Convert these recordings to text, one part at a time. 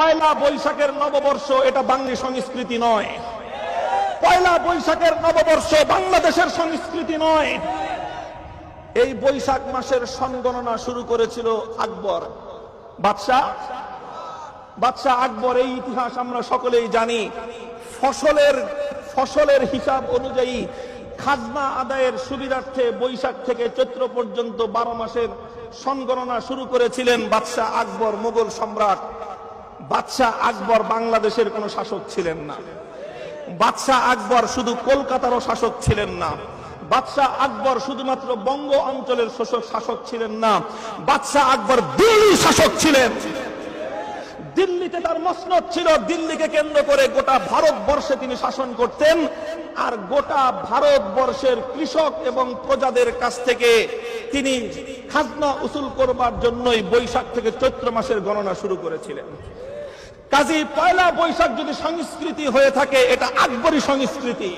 পয়লা বৈশাখের নববর্ষ এটা বাঙালি সংস্কৃতি নয়। পয়লা বৈশাখের নববর্ষ বাংলাদেশের সংস্কৃতি নয়। এই বৈশাখ মাসের সনগণনা শুরু করেছিল আকবর। বাদশাহ? বাদশাহ আকবর, এই ইতিহাস আমরা সকলেই জানি। ফসলের ফসলের হিসাব অনুযায়ী খাজনা আদায়ের সুবিধার্থে বৈশাখ থেকে চৈত্র পর্যন্ত বারো মাসের সনগণনা শুরু করেছিলেন বাদশাহ আকবর, মোগল সম্রাট। বাদশাহ আকবর বাংলাদেশের কোনো শাসক ছিলেন না। বাদশাহ আকবর শুধু কলকাতারও শাসক ছিলেন না। বাদশাহ আকবর শুধুমাত্র বঙ্গ অঞ্চলের শাসক শাসক ছিলেন না। বাদশাহ আকবর দিল্লির শাসক ছিলেন। দিল্লিতে তার মসনদ ছিল, দিল্লিকে কেন্দ্র করে গোটা ভারতবর্ষে তিনি শাসন করতেন। আর গোটা ভারতবর্ষের কৃষক এবং প্রজাদের কাছ থেকে তিনি খাজনা উসুল করবার জন্যই বৈশাখ থেকে চৈত্র মাসের গণনা শুরু করেছিলেন। কাজী পয়লা বৈশাখ যদি সংস্কৃতি হয়ে থাকে, এটা আকবরী সংস্কৃতি।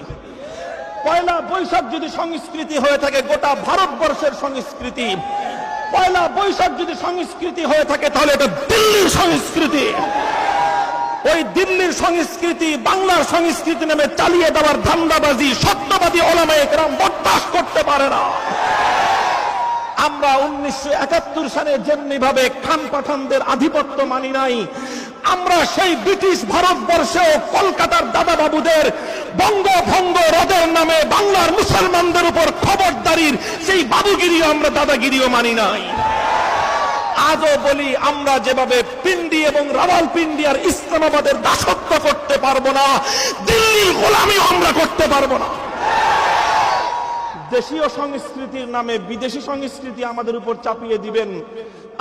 পয়লা বৈশাখ যদি সংস্কৃতি হয়ে থাকে, গোটা ভারতবর্ষের সংস্কৃতি। পয়লা বৈশাখ যদি সংস্কৃতি হয়ে থাকে, তাহলে এটা দিল্লির সংস্কৃতি। ওই দিল্লির সংস্কৃতি বাংলার সংস্কৃতি নামে চালিয়ে দেওয়ার ধান্দাবাজি, সত্যবাদী ওলামায়ে কেরাম বরদাস্ত করতে পারে না। আমরা উনিশশো একাত্তর সালে যেমনি ভাবে খান পাঠানদের আধিপত্য মানি নাই, আমরা সেই ব্রিটিশ ভারতবর্ষেও কলকাতার দাদা বাবুদের বঙ্গভঙ্গ হ্রদের নামে বাংলার মুসলমানদের উপর খবরদারির সেই বাবুগিরিও আমরা দাদাগিরিও মানি নাই। আজও বলি, আমরা যেভাবে পিন্ডি এবং রাওয়াল পিন্ডি আর ইসলামাবাদের দাসত্ব করতে পারব না, দিল্লির গোলামিও আমরা করতে পারব না। দেশীয় সংস্কৃতির নামে বিদেশি সংস্কৃতি আমাদের উপর চাপিয়ে দিবেন।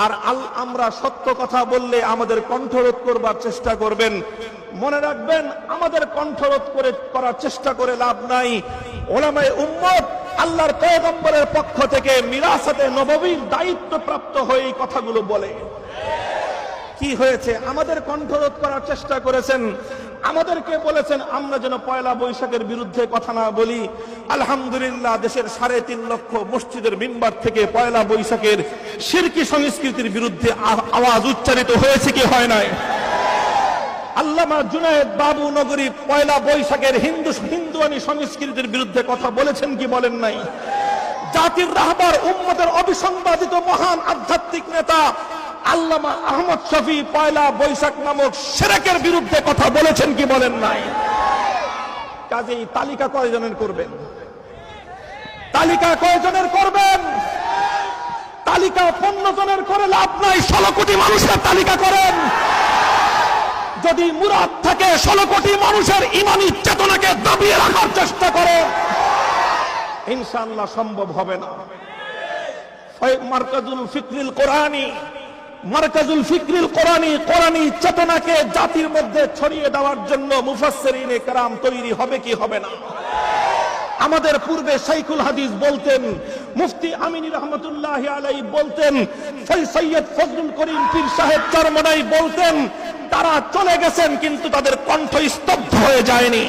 আর আল আমরা সত্য কথা বললে আমাদের কণ্ঠরোধ করবার চেষ্টা করবেন। মনে রাখবেন, আমাদের কণ্ঠরোধ করে, করার চেষ্টা করে লাভ নাই। ওলামায় উম্মত, আল্লাহর পয়গম্বরের পক্ষ থেকে মিরাসাতে নববীর দায়িত্ব প্রাপ্ত হয়ে এই কথাগুলো বলে। কি হয়েছে? আমাদের কণ্ঠরোধ করার চেষ্টা করেছেন। আমাদেরকে বলেছেন, আমরা যেন পয়লা বৈশাখের বিরুদ্ধে কথা না বলি। আলহামদুলিল্লাহ, দেশের সাড়ে তিন লক্ষ মসজিদের মিম্বার থেকে পয়লা বৈশাখের শিরকি সংস্কৃতির বিরুদ্ধে আওয়াজ উচ্চারিত হয়েছে কি হয় নাই? আল্লামা জুনায়েদ বাবু নগরী পয়লা বৈশাখের হিন্দু, হিন্দুয়ানি সংস্কৃতির বিরুদ্ধে কথা বলেছেন কি বলেন নাই? জাতির রাহবার উম্মতের অবিসংবাদিত মহান আধ্যাত্মিক নেতা আল্লামা আহমদ শফি পয়লা বৈশাখ নামক সেরেকের বিরুদ্ধে কথা বলেছেন কি বলেন নাই? কাজেই তালিকা কয়জনের করবেন? তালিকা কয়জনের করবেন? তালিকা জনের করে লাভ নাই, ষোলো কোটি মানুষের তালিকা করেন। যদি মুরাদ থাকে, ষোলো কোটি মানুষের ইমানি চেতনাকে দাবিয়ে রাখার চেষ্টা করে, ইনশাআল্লাহ সম্ভব হবে না। মার্কাজুল ফিকরিল কোরআনি মার্কাজুল ফিকরিল কোরআনি কোরআনি চেতনাকে জাতির মধ্যে ছড়িয়ে দেওয়ার জন্য মুফাসসিরিনে কেরাম তৈরি হবে কি হবে না? আমাদের পূর্বে শাইখুল হাদিস বলতেন, মুফতি আমিনী রহমতুল্লাহ আলাই বলতেন সৈয়দ ফজলুল করিম পীর সাহেব চরমনাই বলতেন, তারা চলে গেছেন কিন্তু তাদের কণ্ঠ স্তব্ধ হয়ে যায়নি।